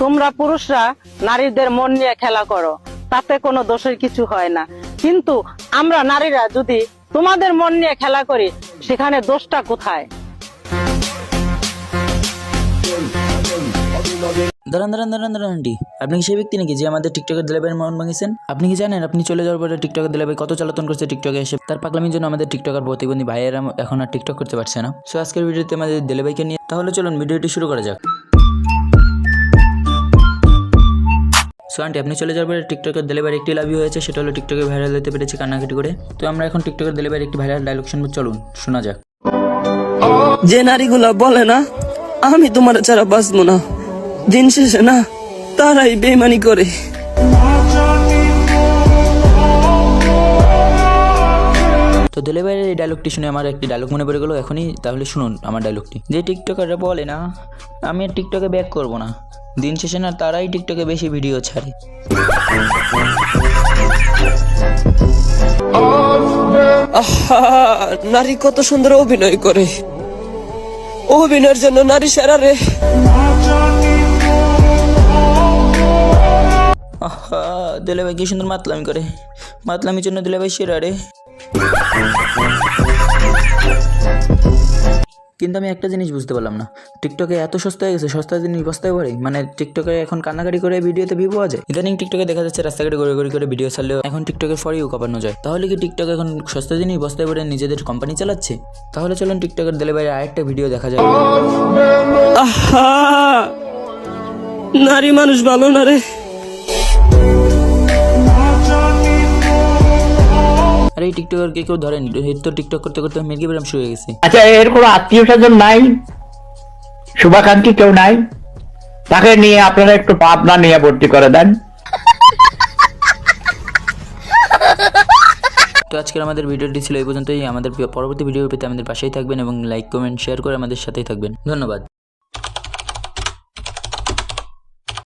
তোমরা পুরুষরা নারীদের মন নিয়ে খেলা করো, তাতে কোনো দোষের কিছু হয় না। কিন্তু আমরা নারীরা যদি তোমাদের মন নিয়ে খেলা করি, সেখানে দোষটা কোথায়? দাঁড়ান দাঁড়ান দাঁড়ান দাঁড়ান আন্টি। আপনি কি সেই ব্যক্তি নাকি যে আমাদের টিকটকের দিলাবের মন ভাঙিয়েছেন? আপনি কি জানেন আপনি চলে যাওয়ার পরে টিকটকের দিলাবে কত চালাতন করছে টিকটকে এসে? তার পাগলামির জন্য আমাদের টিকটকার প্রতিবন্ধী ভাইয়েরা এখন আর টিকটক করতে পারছে না। সো আজকের ভিডিওতে আমাদের দিলাবাইকে নিয়ে তাহলে চলুন ভিডিওটি শুরু করা যাক। সো আন্টি আপনি চলে যাওয়ার পরে টিকটকের ডেলিভারি একটি লাভই হয়েছে সেটা হলো টিকটকে ভাইরাল হতে পেরেছে কান্নাকাটি করে। তো আমরা এখন টিকটকের ডেলিভারি একটি ভাইরাল ডায়লগ শুনব চলুন শোনা যাক। যে নারীগুলা বলে না আমি তোমার ছাড়া বাঁচবো না। দিন শেষে না তারাই বেমানি করে। তো ডেলিভারির এই ডায়লগটি শুনে আমার একটি ডায়লগ মনে পড়ে গেলো এখনই তাহলে শুনুন আমার ডায়লগটি যে টিকটকাররা বলে না আমি টিকটকে ব্যাক করব না। দিন শেষে না তারাই টিকটকে বেশি ভিডিও ছাড়ে। আহা নারী কত সুন্দর অভিনয় করে। অভিনয়ের জন্য নারী সেরা রে। আহা দিলেভাই কি সুন্দর মাতলামি করে। মাতলামির জন্য দিলেভাই সেরা রে। কিন্তু আমি একটা জিনিস বুঝতে পারলাম না। টিকটকে এত সস্তা হয়ে গেছে সস্তা জিনিস বস্তায় পড়ে মানে টিকটকে এখন কান্নাকাটি করে ভিডিওতে ভিউ পাওয়া যায়? ইদানিং টিকটকে দেখা যাচ্ছে রাস্তাঘাটে গড়ে গড়ি করে ভিডিও ছাড়লেও এখন টিকটকের ফরেও কাপানো যায়। তাহলে কি টিকটক এখন সস্তা জিনিস বস্তায় পড়ে নিজেদের কোম্পানি চালাচ্ছে? তাহলে চলুন টিকটকের দিলে বাইরে আরেকটা ভিডিও দেখা যায় নারী মানুষ ভালো না রে। এই টিকটকারকে কেউ ধরেনি। এর তো টিকটক করতে করতে মির্গি ব্রাম শুরু হয়ে গেছে। আচ্ছা এর কোনো আত্মীয় স্বজন নাই? শুভাকাঙ্ক্ষী কেউ নাই? তাকে নিয়ে আপনারা একটু পাবনা নিয়ে ভর্তি করে দেন। তো আজকের আমাদের ভিডিওটি ছিল এই পর্যন্তই। আমাদের পরবর্তী ভিডিও পেতে আমাদের পাশেই থাকবেন এবং লাইক কমেন্ট শেয়ার করে আমাদের সাথেই থাকবেন। ধন্যবাদ।